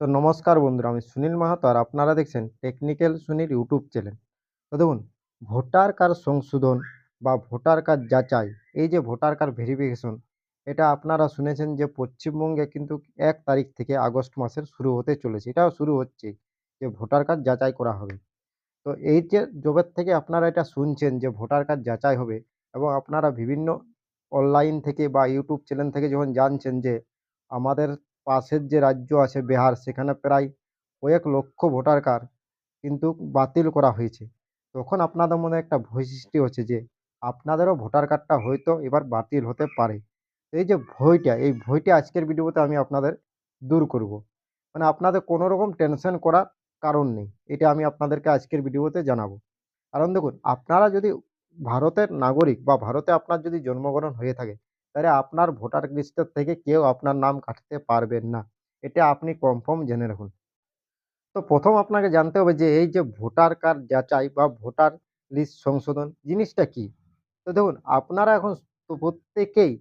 তো নমস্কার বন্ধুরা, আমি সুনীল মাহাতো আর আপনারা দেখছেন টেকনিক্যাল সুনীল ইউটিউব চ্যানেল। তো দেখুন, ভোটার কার্ড সংশোধন বা ভোটার কার্ড যাচাই, এই যে ভোটার কার্ড ভেরিফিকেশন, এটা আপনারা শুনেছেন যে পশ্চিমবঙ্গে কিন্তু এক তারিখ থেকে আগস্ট মাসের শুরু হতে চলেছে। এটাও শুরু হচ্ছে যে ভোটার কার্ড যাচাই করা হবে। তো এই যে যবের থেকে আপনারা এটা শুনছেন যে ভোটার কার্ড যাচাই হবে এবং আপনারা বিভিন্ন অনলাইন থেকে বা ইউটিউব চ্যানেল থেকে যখন জানছেন যে আমাদের পাশের যে রাজ্য আছে বিহার, সেখানে প্রায় কয়েক লক্ষ ভোটার কার্ড কিন্তু বাতিল করা হয়েছে। তখন আপনাদের মনে একটা ভয় সৃষ্টি হচ্ছে যে, আপনাদেরও ভোটার কার্ডটা হয়তো এবার বাতিল হতে পারে। এই যে ভয়টা, এই ভয়টা আজকের ভিডিওতে আমি আপনাদের দূর করব। মানে আপনাদের কোনো রকম টেনশন করার কারণ নেই, এটা আমি আপনাদেরকে আজকের ভিডিওতে জানাব। কারণ দেখুন, আপনারা যদি ভারতের নাগরিক বা ভারতে আপনার যদি জন্মগ্রহণ হয়ে থাকে তাহলে আপনার ভোটার লিস্টের থেকে কেউ আপনার নাম কাটতে পারবেন না। এটা আপনি কনফার্ম জেনে রাখুন। তো প্রথম আপনাকে জানতে হবে যে, এই যে ভোটার কার্ড যাচাই বা ভোটার লিস্ট সংশোধন জিনিসটা কি? তো দেখুন, আপনারা এখন প্রত্যেকেই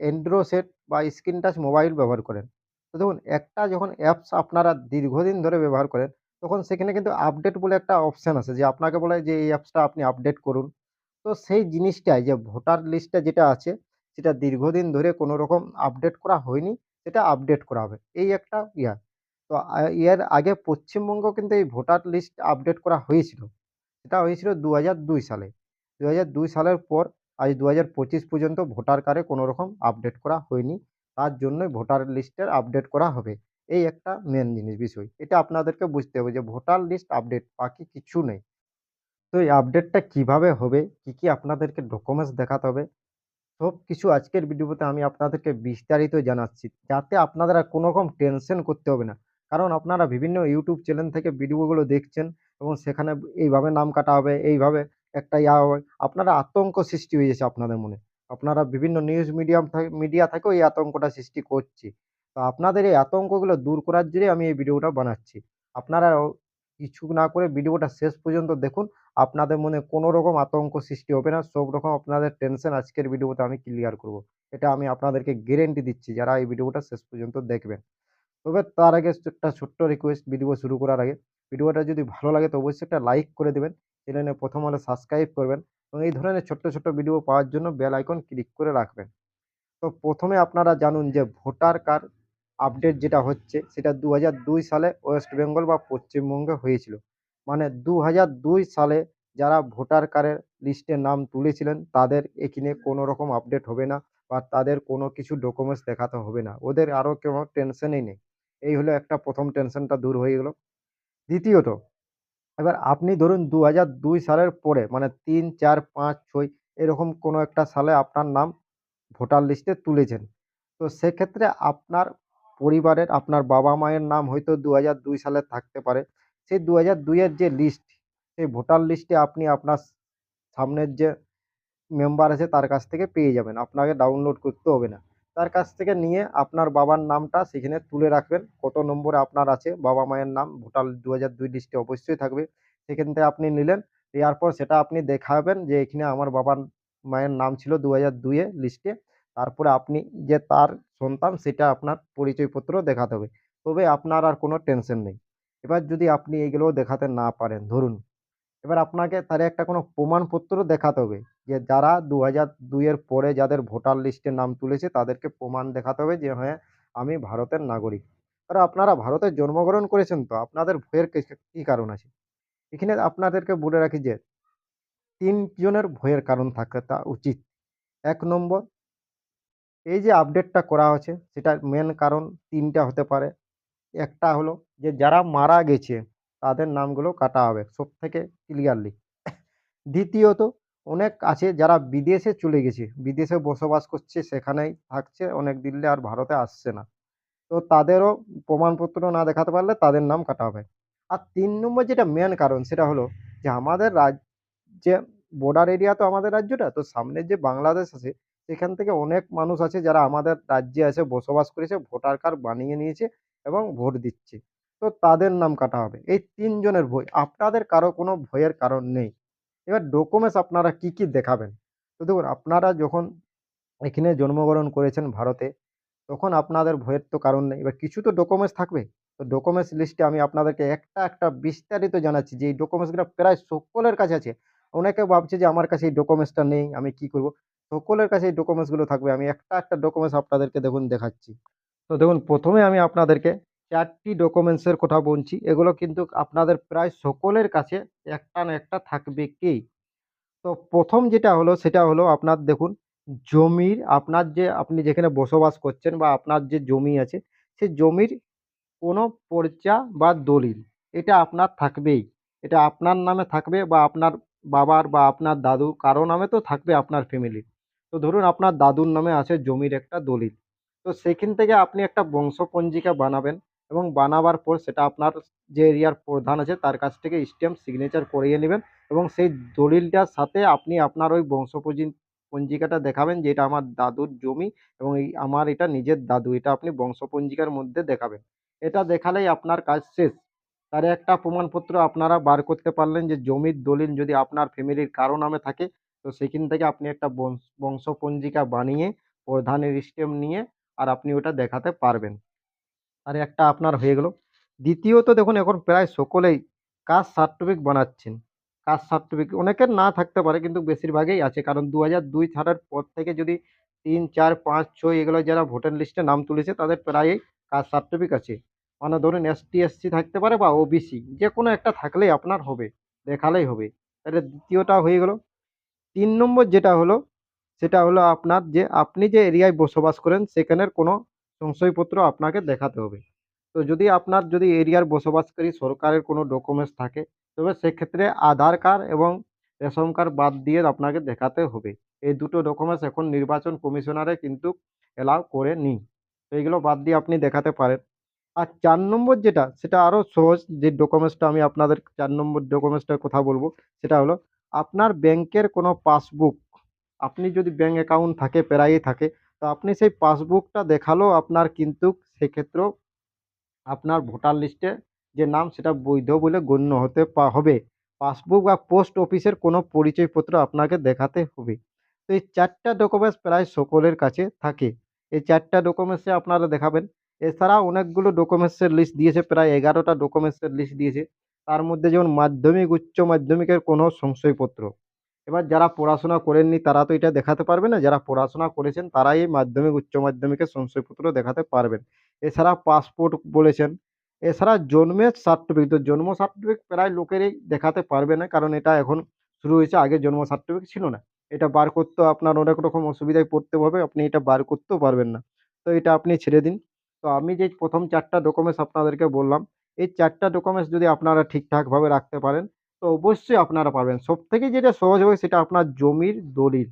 অ্যান্ড্রয়েড সেট বা স্ক্রিন টাচ মোবাইল ব্যবহার করেন। তো দেখুন, একটা যখন অ্যাপস আপনারা দীর্ঘদিন ধরে ব্যবহার করেন, তখন সেখানে কিন্তু আপডেট বলে একটা অপশান আছে যে, আপনাকে বলে যে, এই অ্যাপসটা আপনি আপডেট করুন। তো সেই জিনিসটাই যে, ভোটার লিস্টটা যেটা আছে সেটা দীর্ঘদিন ধরে কোনো রকম আপডেট করা হয়নি, সেটা আপডেট করা হবে। এই একটা ইয়া তো এর আগে পশ্চিমবঙ্গ কিন্তু এই ভোটার লিস্ট আপডেট করা হয়েছিল। সেটা হয়েছিল দু দুই সালে। দু হাজার দুই সালের পর আজ দু হাজার পঁচিশ পর্যন্ত ভোটার কার্ডে কোনো রকম আপডেট করা হয়নি। তার জন্যই ভোটার লিস্টের আপডেট করা হবে। এই একটা মেন জিনিস, বিষয়। এটা আপনাদেরকে বুঝতে হবে যে ভোটার লিস্ট আপডেট বাকি কিছু নেই। তো এই আপডেটটা কীভাবে হবে? কি কি আপনাদেরকে ডকুমেন্টস দেখাতে হবে? সব কিছু আজকের ভিডিওতে আমি আপনাদেরকে বিস্তারিত জানাচ্ছি। যাতে আপনারা কোনো রকম টেনশন করতে হবে না। কারণ আপনারা বিভিন্ন ইউটিউব চ্যানেল থেকে ভিডিওগুলো দেখছেন এবং সেখানে এইভাবে নাম কাটা হবে, এইভাবে একটা ইয়া হবে। আপনারা আতঙ্ক সৃষ্টি হয়ে যাচ্ছে আপনাদের মনে। আপনারা বিভিন্ন নিউজ মিডিয়াম মিডিয়া থেকেও এই আতঙ্কটা সৃষ্টি করছে। তো আপনাদের এই আতঙ্কগুলো দূর করার জন্যই আমি এই ভিডিওটা বানাচ্ছি। আপনারা কিছু না করে ভিডিওটা শেষ পর্যন্ত দেখুন। আপনাদের মনে কোনো রকম আতঙ্ক সৃষ্টি হবে না, সব রকম আপনাদের টেনশন আজকের ভিডিওতে আমি ক্লিয়ার করব। এটা আমি আপনাদেরকে গ্যারেন্টি দিচ্ছি যারা এই ভিডিওটা শেষ পর্যন্ত দেখবেন। তবে তার আগে একটা ছোট্ট রিকোয়েস্ট ভিডিও শুরু করার আগে, ভিডিওটা যদি ভালো লাগে তো অবশ্যই একটা লাইক করে দেবেন চ্যানেলে প্রথম হলে সাবস্ক্রাইব করবেন এবং এই ধরনের ছোট্ট ছোট্ট ভিডিও পাওয়ার জন্য বেল আইকন ক্লিক করে রাখবেন। তো প্রথমে আপনারা জানুন যে ভোটার কার্ড আপডেট যেটা হচ্ছে, সেটা দু হাজার দুই সালে ওয়েস্ট বেঙ্গল বা পশ্চিমবঙ্গে হয়েছিল। মানে দু হাজার দুই সালে যারা ভোটার কার্ডের লিস্টে নাম তুলেছিলেন তাদের এখানে কোনো রকম আপডেট হবে না বা তাদের কোনো কিছু ডকুমেন্টস দেখাতে হবে না। ওদের আরও কোনো টেনশনই নেই। এই হলো একটা প্রথম টেনশনটা দূর হয়ে গেল। দ্বিতীয়ত এবার আপনি ধরুন দু দুই সালের পরে মানে তিন চার পাঁচ ছয় এরকম কোনো একটা সালে আপনার নাম ভোটার লিস্টে তুলেছেন। তো সেক্ষেত্রে আপনার পরিবারের আপনার বাবা মায়ের নাম হয়তো দু দুই সালে থাকতে পারে। সেই দু হাজার দুইয়ের যে লিস্ট সেই ভোটার লিস্টে আপনি আপনার সামনের যে মেম্বার আছে তার কাছ থেকে পেয়ে যাবেন। আপনাকে ডাউনলোড করতে হবে না। তার কাছ থেকে নিয়ে আপনার বাবার নামটা সেখানে তুলে রাখবেন। কত নম্বরে আপনার আছে, বাবা মায়ের নাম ভোটার দু হাজার দুই লিস্টে অবশ্যই থাকবে। সেখান থেকে আপনি নিলেন, নেওয়ার পর সেটা আপনি দেখাবেন যে এখানে আমার বাবার মায়ের নাম ছিল দু হাজার দুইয়ে লিস্টে তারপরে আপনি যে তার সন্তান সেটা আপনার পরিচয়পত্র দেখাতে হবে। তবে আপনার আর কোনো টেনশন নেই। এবার যদি আপনি এগুলোও দেখাতে না পারেন, ধরুন, এবার আপনাকে তার একটা কোনো প্রমাণপত্র দেখাতে হবে যে যারা দু হাজার দুইয়ের পরে যাদের ভোটার লিস্টে নাম তুলেছে তাদেরকে প্রমাণ দেখাতে হবে যে হ্যাঁ আমি ভারতের নাগরিক। আর আপনারা ভারতে জন্মগ্রহণ করেছেন তো, আপনাদের ভয়ের কী কারণ আছে? এখানে আপনাদেরকে বলে রাখি যে তিনজনের ভয়ের কারণ থাকা উচিত। এক নম্বর, এই যে আপডেটটা করা হচ্ছে, সেটার মেন কারণ তিনটা হতে পারে। একটা হলো যে যারা মারা গেছে, তাদের নামগুলো কাটা হবে সব থেকে ক্লিয়ারলি দ্বিতীয়ত, অনেক আছে যারা বিদেশে চলে গেছে, বিদেশে বসবাস করছে, সেখানেই থাকছে, অনেক দিল্লি আর ভারতে আসছে না। তো তাদেরও প্রমাণপত্র না দেখাতে পারলে তাদের নাম কাটা হবে। আর তিন নম্বর যেটা মেন কারণ, সেটা হলো যে আমাদের রাজ্যে বর্ডার এরিয়া তো আমাদের রাজ্যটা, তো সামনের যে বাংলাদেশ আছে, সেখান থেকে অনেক মানুষ আছে যারা আমাদের রাজ্যে আছে বসবাস করেছে, ভোটার কার্ড বানিয়ে নিয়েছে এবং ভোট দিচ্ছে। তো তাদের নাম কাটা হবে। এই তিনজনের ভয়। আপনাদের কারও কোনো ভয়ের কারণ নেই। এবার ডকুমেন্টস আপনারা কি কি দেখাবেন? তো দেখুন, আপনারা যখন এখানে জন্মগ্রহণ করেছেন ভারতে, তখন আপনাদের ভয়ের তো কারণ নেই। এবার কিছু তো ডকুমেন্টস থাকবে। তো ডকুমেন্টস লিস্টে আমি আপনাদেরকে একটা একটা বিস্তারিত জানাচ্ছি যে এই ডকুমেন্টসগুলো প্রায় সকলের কাছে আছে। অনেকে ভাবছে যে আমার কাছে এই ডকুমেন্টসটা নেই, আমি কি করব? সকলের কাছে এই ডকুমেন্টসগুলো থাকবে। আমি একটা একটা ডকুমেন্টস আপনাদেরকে দেখুন দেখাচ্ছি। তো দেখুন, প্রথমে আমি আপনাদেরকে চারটি ডকুমেন্টসের কথা বলছি, এগুলো কিন্তু আপনাদের প্রায় সকলের কাছে একটা না একটা থাকবে কি? তো প্রথম যেটা হলো, সেটা হলো আপনার দেখুন, জমির আপনার যে আপনি যেখানে বসবাস করছেন বা আপনার যে জমি আছে, সে জমির কোনো পর্চা বা দলিল, এটা আপনার থাকবেই। এটা আপনার নামে থাকবে বা আপনার বাবার বা আপনার দাদু কারও নামে তো থাকবে আপনার ফ্যামিলির তো ধরুন আপনার দাদুর নামে আছে জমির একটা দলিল। তো সেখান থেকে আপনি একটা বংশপঞ্জিকা বানাবেন এবং বানাবার পর সেটা আপনার যে এরিয়ার প্রধান আছে, তার কাছ থেকে স্ট্যাম্প সিগনেচার করিয়ে নেবেন এবং সেই দলিলটার সাথে আপনি আপনার ওই বংশপঞ্জি পঞ্জিকাটা দেখাবেন যে এটা আমার দাদুর জমি এবং এই আমার এটা নিজের দাদু, এটা আপনি বংশপঞ্জিকার মধ্যে দেখাবেন। এটা দেখালেই আপনার কাজ শেষ। তার একটা প্রমাণপত্র আপনারা বার করতে পারলেন যে জমির দলিল যদি আপনার ফ্যামিলির কারও নামে থাকে, তো সেখান থেকে আপনি একটা বংশ বংশপঞ্জিকা বানিয়ে প্রধানের স্টেম নিয়ে আর আপনি ওটা দেখাতে পারবেন। আর একটা আপনার হয়ে গেল। দ্বিতীয়ত দেখুন, এখন প্রায় সকলেই কাস্ট সার্টিফিকেট বানাচ্ছেন। কাস্ট সার্টিফিকেট অনেকের না থাকতে পারে, কিন্তু বেশিরভাগই আছে। কারণ দু হাজার দুই ছাড়ার পর থেকে যদি তিন, চার, পাঁচ, ছয় এগুলো যারা ভোটার লিস্টে নাম তুলেছে, তাদের প্রায়ই কাস্ট সার্টিফিকেট আছে। মানে ধরুন এসটি এসসি থাকতে পারে বা ওবিসি যে কোনো একটা থাকলেই আপনার হবে, দেখালেই হবে। তাহলে দ্বিতীয়টা হয়ে গেল। তিন নম্বর যেটা হলো, সেটা হলো আপনার যে, আপনি যে এরিয়ায় বসবাস করেন, সেখানের কোনো সংশয়পত্র আপনাকে দেখাতে হবে। তো যদি আপনার যদি এরিয়ার বসবাসকারী সরকারের কোনো ডকুমেন্টস থাকে, তবে সেক্ষেত্রে আধার কার্ড এবং রেশন কার্ড বাদ দিয়ে আপনাকে দেখাতে হবে। এই দুটো ডকুমেন্টস এখন নির্বাচন কমিশনারে কিন্তু অ্যালাউ করে নি। তো এইগুলো বাদ দিয়ে আপনি দেখাতে পারেন। আর চার নম্বর যেটা, সেটা আরও সহজ যে ডকুমেন্টসটা আমি আপনাদের চার নম্বর ডকুমেন্টসটার কথা বলব, সেটা হলো আপনার ব্যাংকের কোনো পাসবুক আপনি যদি ব্যাংক অ্যাকাউন্ট থাকে, প্রায়ই থাকে তো আপনি সেই পাসবুকটা দেখালেও আপনার কিন্তু সেক্ষেত্রেও আপনার ভোটার লিস্টে যে নাম সেটা বৈধ বলে গণ্য হতে হবে। পাসবুক বা পোস্ট অফিসের কোনো পরিচয়পত্র আপনাকে দেখাতে হবে। তো এই চারটা ডকুমেন্টস প্রায় সকলের কাছে থাকে। এই চারটা ডকুমেন্টসে আপনারা দেখাবেন। এছাড়া অনেকগুলো ডকুমেন্টসের লিস্ট দিয়েছে, প্রায় এগারোটা ডকুমেন্টসের লিস্ট দিয়েছে। তার মধ্যে যেমন মাধ্যমিক, উচ্চ মাধ্যমিকের কোনো সংশয়পত্র। এবার যারা পড়াশোনা করেননি তারা তো এটা দেখাতে পারবে না, যারা পড়াশোনা করেছেন তারাই এই মাধ্যমিক, উচ্চ মাধ্যমিকের সংশয়পত্র দেখাতে পারবেন। এছাড়া পাসপোর্ট বলেছেন, এছাড়া জন্মের সার্টিফিকেট তো জন্ম সার্টিফিকেট প্রায় লোকেরই দেখাতে পারবে না, কারণ এটা এখন শুরু হয়েছে, আগে জন্ম সার্টিফিকেট ছিল না। এটা বার করতেও আপনার অনেক রকম অসুবিধায় পড়তে হবে, আপনি এটা বার করতেও পারবেন না। তো এটা আপনি ছেড়ে দিন। তো আমি যে প্রথম চারটা ডকুমেন্টস আপনাদেরকে বললাম, এই চারটা ডকুমেন্টস যদি আপনারা ঠিকঠাকভাবে রাখতে পারেন তো অবশ্যই আপনারা পারবেন। সবথেকে যেটা সহজ হবে সেটা আপনার জমির দলিল।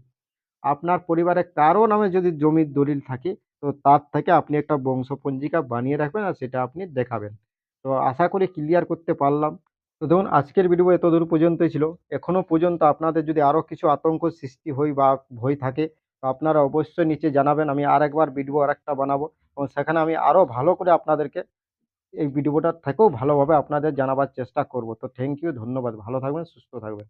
আপনার পরিবারে কারও নামে যদি জমির দলিল থাকে, তো তার থেকে আপনি একটা বংশপঞ্জিকা বানিয়ে রাখবেন আর সেটা আপনি দেখাবেন। তো আশা করি ক্লিয়ার করতে পারলাম। তো ধরুন, আজকের ভিডিও এতদূর পর্যন্তই ছিল। এখনও পর্যন্ত আপনাদের যদি আরও কিছু আতঙ্ক সৃষ্টি হয় বা ভয় থাকে, তো আপনারা অবশ্যই নিচে জানাবেন। আমি আর একবার ভিডিও আর একটা বানাবো এবং সেখানে আমি আরও ভালো করে আপনাদেরকে এই ভিডিওটা থেকেও ভালোভাবে আপনাদের জানাবার চেষ্টা করব। তো থ্যাংক ইউ ধন্যবাদ। ভালো থাকবেন, সুস্থ থাকবেন।